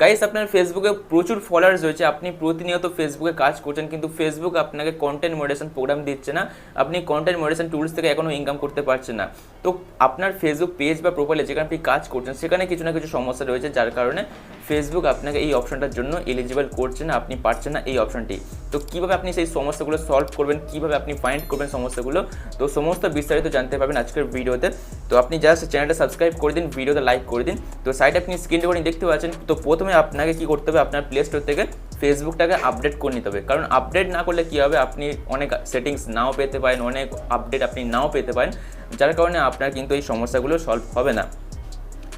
Guys আপনার ফেসবুকে প্রচুর ফলোয়ার্স রয়েছে। আপনি প্রতিনিয়ত ফেসবুকে কাজ করছেন, কিন্তু ফেসবুক আপনাকে কন্টেন্ট মডারেশন প্রোগ্রাম দিচ্ছে না। আপনি কন্টেন্ট মডারেশন টুলস থেকে এখনও ইনকাম করতে পারছেন না। তো আপনার ফেসবুক পেজ বা প্রোফাইলে যেখানে আপনি কাজ করছেন, সেখানে কিছু না কিছু সমস্যা রয়েছে, যার কারণে ফেসবুক আপনাকে এই অপশনটার জন্য এলিজিবল করছে না, আপনি পারছেন না এই অপশনটি তো কীভাবে আপনি সেই সমস্যাগুলো সলভ করবেন, কীভাবে আপনি ফাইন্ড করবেন সমস্যাগুলো? তো সমস্ত বিস্তারিত জানতে পারবেন আজকের ভিডিওতে। তো আপনি জাস্ট চ্যানেলটা সাবস্ক্রাইব করে দিন, ভিডিওতে লাইক করে দিন। তো সাইডে আপনি স্ক্রিন রেকর্ডিং দেখতে পাচ্ছেন। তো প্রথমে আপনাকে কি করতে হবে? আপনার প্লে স্টোর থেকে ফেসবুকটাকে আপডেট করে নিতে হবে। কারণ আপডেট না করলে কী হবে? আপনি অনেক সেটিংস নাও পেতে পারেন, অনেক আপডেট আপনি নাও পেতে পারেন। যার কারণে আপনার কিন্তু এই সমস্যাগুলো সলভ হবে না।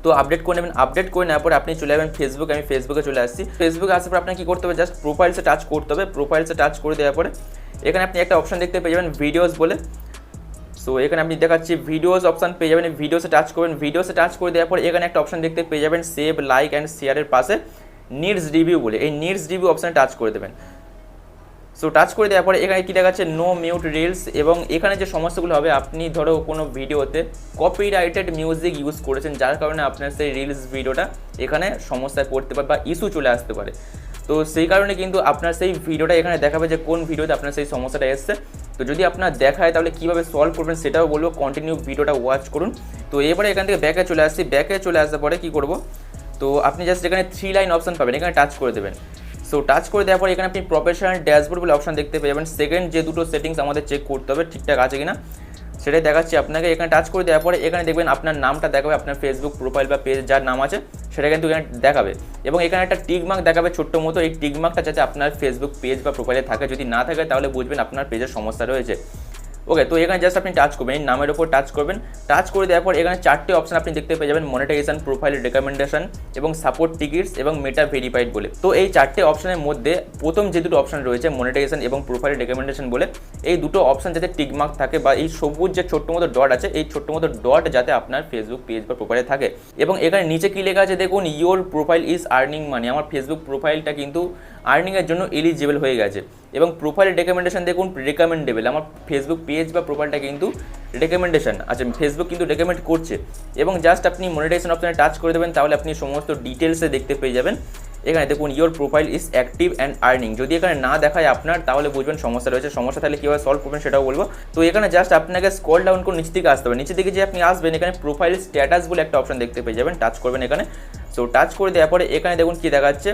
তো আপডেট করে নেবেন আপডেট করে নেওয়ার পরে আপনি চলে যাবেন ফেসবুক আমি ফেসবুকে চলে আসছি। ফেসবুকে আসার পর আপনাকে কী করতে হবে? জাস্ট প্রোফাইলসে টাচ করতে হবে। প্রোফাইলসে টাচ করে দেওয়ার পরে এখানে আপনি একটা অপশন দেখতে পেয়ে যাবেন ভিডিওস বলে। সো এখানে আপনি দেখাচ্ছি ভিডিওস অপশন পেয়ে যাবেন ভিডিওসে টাচ করবেন। ভিডিওসে টাচ করে দেওয়ার পর এখানে একটা অপশন দেখতে পেয়ে যাবেন সেভ লাইক অ্যান্ড শেয়ারের পাশে নিডস রিভিউ বলে। এই নিডস রিভিউ অপশানে টাচ করে দেবেন। সো টাচ করে দেওয়ার পরে এখানে কী দেখা দেখাচ্ছে? নো মিউট রিলস এবং এখানে যে সমস্যাগুলো হবে, আপনি ধরো কোনো ভিডিওতে কপিরাইটেড মিউজিক ইউজ করেছেন, যার কারণে আপনার সেই রিলস ভিডিওটা এখানে সমস্যায় পড়তে পারে বা ইস্যু চলে আসতে পারে। তো সেই কারণে কিন্তু আপনার সেই ভিডিওটা এখানে দেখাবে যে কোন ভিডিওতে আপনার সেই সমস্যাটা এসছে। তো যদি আপনার দেখায়, তাহলে কীভাবে সলভ করবেন সেটাও বলব। কন্টিনিউ ভিডিওটা ওয়াচ করুন। তো এবারে এখান থেকে ব্যাকে চলে আসছি। ব্যাকে চলে আসার পরে কী করব? তো আপনি জাস্ট এখানে থ্রি লাইন অপশন পাবেন। এখানে টাচ করে দেবেন। সো টাচ করে দেওয়ার পর এখানে আপনি প্রফেশনাল ড্যাশবোর্ড বলে অপশন দেখতে পেয়ে যাবেন। সেকেন্ড যে দুটো সেটিংস আমাদের চেক করতে হবে, ঠিকঠাক আছে কিনা? সেটাই দেখাচ্ছি আপনাকে। এখানে টাচ করে দেওয়ার পরে এখানে দেখবেন আপনার নামটা দেখাবে, আপনার ফেসবুক প্রোফাইল বা পেজ যার নাম আছে, সেটা কিন্তু এখানে দেখাবে। এবং এখানে একটা টিকমার্ক দেখাবে ছোট্ট মতো। এই টিকমার্কটা যাতে আপনার ফেসবুক পেজ বা প্রোফাইলে থাকে। যদি না থাকে তাহলে বুঝবেন আপনার পেজের সমস্যা রয়েছে। ওকে তো এখানে জাস্ট আপনি টাচ করবেন, এই নামের ওপর টাচ করবেন। টাচ করে দেওয়ার পর এখানে চারটে অপশন আপনি দেখতে পেয়ে যাবেন মনিটাইজেশন প্রোফাইল রেকমেন্ডেশন এবং সাপোর্ট টিকিটস এবং মেটা ভেরিফাইড বলে। তো এই চারটে অপশনের মধ্যে প্রথম যে দুটো অপশন রয়েছে মনিটাইজেশন এবং প্রোফাইল রেকমেন্ডেশন বলে, এই দুটো অপশন যাতে টিকমার্ক থাকে বা এই সবুজ যে ছোট্ট মতো ডট আছে, এই ছোট্ট মতো ডট যাতে আপনার ফেসবুক পেজ বা প্রোফাইলে থাকে। এবং এখানে নিচে কি লেখা আছে, দেখুন your profile is earning money আমার ফেসবুক প্রোফাইলটা কিন্তু আর্নিংয়ের জন্য এলিজিবল হয়ে গেছে। এবং প্রোফাইল রেকমেন্ডেশন দেখুন রেকমেন্ডেবল আমার ফেসবুক পেজ বা প্রোফাইলটা কিন্তু রেকমেন্ডেশন আচ্ছা ফেসবুক কিন্তু রেকমেন্ড করছে। এবং জাস্ট আপনি মনিটাইজেশন অপশানে টাচ করে দেবেন, তাহলে আপনি সমস্ত ডিটেলসে দেখতে পেয়ে যাবেন। এখানে দেখুন your profile is active and earning যদি এখানে না দেখায় আপনার, তাহলে বুঝবেন সমস্যা রয়েছে। সমস্যা তাহলে কীভাবে সলভ করবেন সেটাও বলব। তো এখানে জাস্ট আপনাকে স্কল ডাউন করে নিচে দিকে আসতে হবে। নিচে দিকে যে আপনি আসবেন, এখানে প্রোফাইল স্ট্যাটাস বলে একটা অপশন দেখতে পেয়ে যাবেন। টাচ করবেন এখানে। সো টাচ করে দেওয়ার পরে এখানে দেখুন কী দেখাচ্ছে।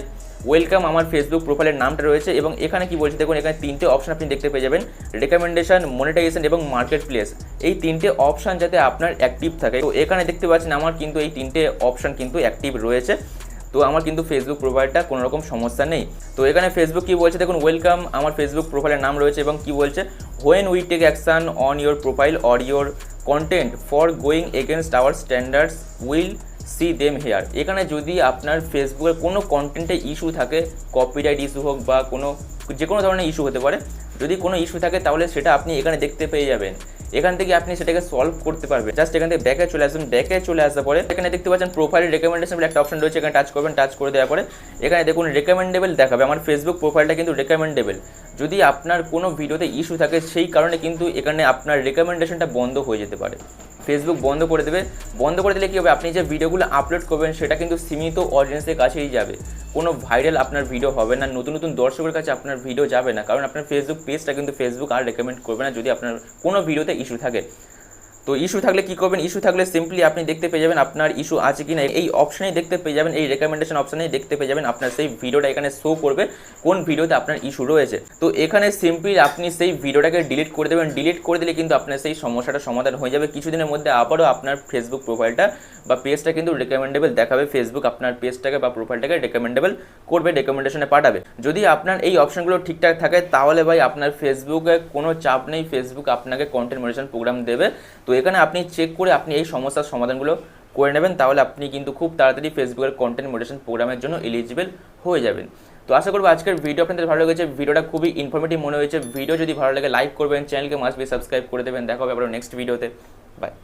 ওয়েলকাম আমার ফেসবুক প্রোফাইলের নামটা রয়েছে এবং এখানে কি বলছে, দেখুন, এখানে তিনটে অপশন আপনি দেখতে পেয়ে যাবেন। রেকমেন্ডেশন মনিটাইজেশন এবং মার্কেট প্লেস এই তিনটে অপশন যাতে আপনার অ্যাক্টিভ থাকে। তো এখানে দেখতে পাচ্ছেন, আমার কিন্তু এই তিনটে অপশন কিন্তু অ্যাক্টিভ রয়েছে। তো আমার কিন্তু ফেসবুক প্রোফাইলটা কোনো রকম সমস্যা নেই। তো এখানে ফেসবুক কি বলছে? দেখুন ওয়েলকাম আমার ফেসবুক প্রোফাইলের নাম রয়েছে এবং কি বলছে? When we take action on your profile or your content for going against our standards will see them here এখানে যদি আপনার ফেসবুকের কোনো কন্টেন্টে ইস্যু থাকে কপিরাইট ইস্যু হোক বা কোনো, যে কোনো ধরনের ইস্যু হতে পারে, যদি কোনো ইস্যু থাকে, তাহলে সেটা আপনি এখানে দেখতে পেয়ে যাবেন। এখান থেকে আপনি সেটাকে সলভ করতে পারবেন। জাস্ট এখান থেকে ব্যাকে চলে আসবেন ব্যাকে চলে আসার পরে এখানে দেখতে পাচ্ছেন প্রোফাইল রেকমেন্ডেশন একটা অপশন রয়েছে। এখানে টাচ করবেন টাচ করে দেওয়ার পরে এখানে দেখুন রেকমেন্ডেবল দেখাবে। আমার ফেসবুক প্রোফাইলটা কিন্তু রেকমেন্ডেবল যদি আপনার কোনো ভিডিওতে ইস্যু থাকে, সেই কারণে কিন্তু এখানে আপনার রেকমেন্ডেশনটা বন্ধ হয়ে যেতে পারে। ফেসবুক বন্ধ করে দেবে। বন্ধ করে দিলে কী হবে? আপনি যে ভিডিওগুলো আপলোড করবেন, সেটা কিন্তু সীমিত অডিয়েন্সের কাছেই যাবে। কোনো ভাইরাল আপনার ভিডিও হবে না। নতুন নতুন দর্শকের কাছে আপনার ভিডিও যাবে না। কারণ আপনার ফেসবুক পেজটা কিন্তু ফেসবুক আর রেকমেন্ড করবে না যদি আপনার কোনো ভিডিওতে ইস্যু থাকে। তো ইস্যু থাকলে কী করবেন? ইস্যু থাকলে সিম্পলি আপনি দেখতে পেয়ে যাবেন আপনার ইস্যু আছে কি না এই অপশনেই দেখতে পেয়ে যাবেন, এই রেকমেন্ডেশন অপশনেই দেখতে পেয়ে যাবেন আপনার সেই ভিডিওটা এখানে শো করবে, কোন ভিডিওতে আপনার ইস্যু রয়েছে। তো এখানে সিম্পলি আপনি সেই ভিডিওটাকে ডিলিট করে দেবেন। ডিলিট করে দিলে কিন্তু আপনার সেই সমস্যাটা সমাধান হয়ে যাবে। কিছুদিনের মধ্যে আবারও আপনার ফেসবুক প্রোফাইলটা বা পেজটা কিন্তু রেকমেন্ডেবল দেখাবে। ফেসবুক আপনার পেজটাকে বা প্রোফাইলটাকে রেকমেন্ডেবল করবে রেকমেন্ডেশনে পাঠাবে। যদি আপনার এই অপশনগুলো ঠিকঠাক থাকে, তাহলে ভাই আপনার ফেসবুকে কোনো চাপ নেই। ফেসবুক আপনাকে কন্টেন্ট মনিটেশন প্রোগ্রাম দেবে। তো এখানে আপনি চেক করে আপনি এই সমস্যার সমাধানগুলো করে নেবেন, তাহলে আপনি কিন্তু খুব তাড়াতাড়ি ফেসবুকের কন্টেন্ট মোডেশন প্রোগ্রামের জন্য এলিজিবল হয়ে যাবেন। তো আশা করব আজকের ভিডিও আপনাদের ভালো লেগেছে। ভিডিওটা খুবই ইনফরমেটিভ মনে হয়েছে। ভিডিও যদি ভালো লাগে লাইক করবেন চ্যানেলকে মাস্ট বি সাবস্ক্রাইব করে দেবেন। দেখা হবে আবার নেক্সট ভিডিওতে বাই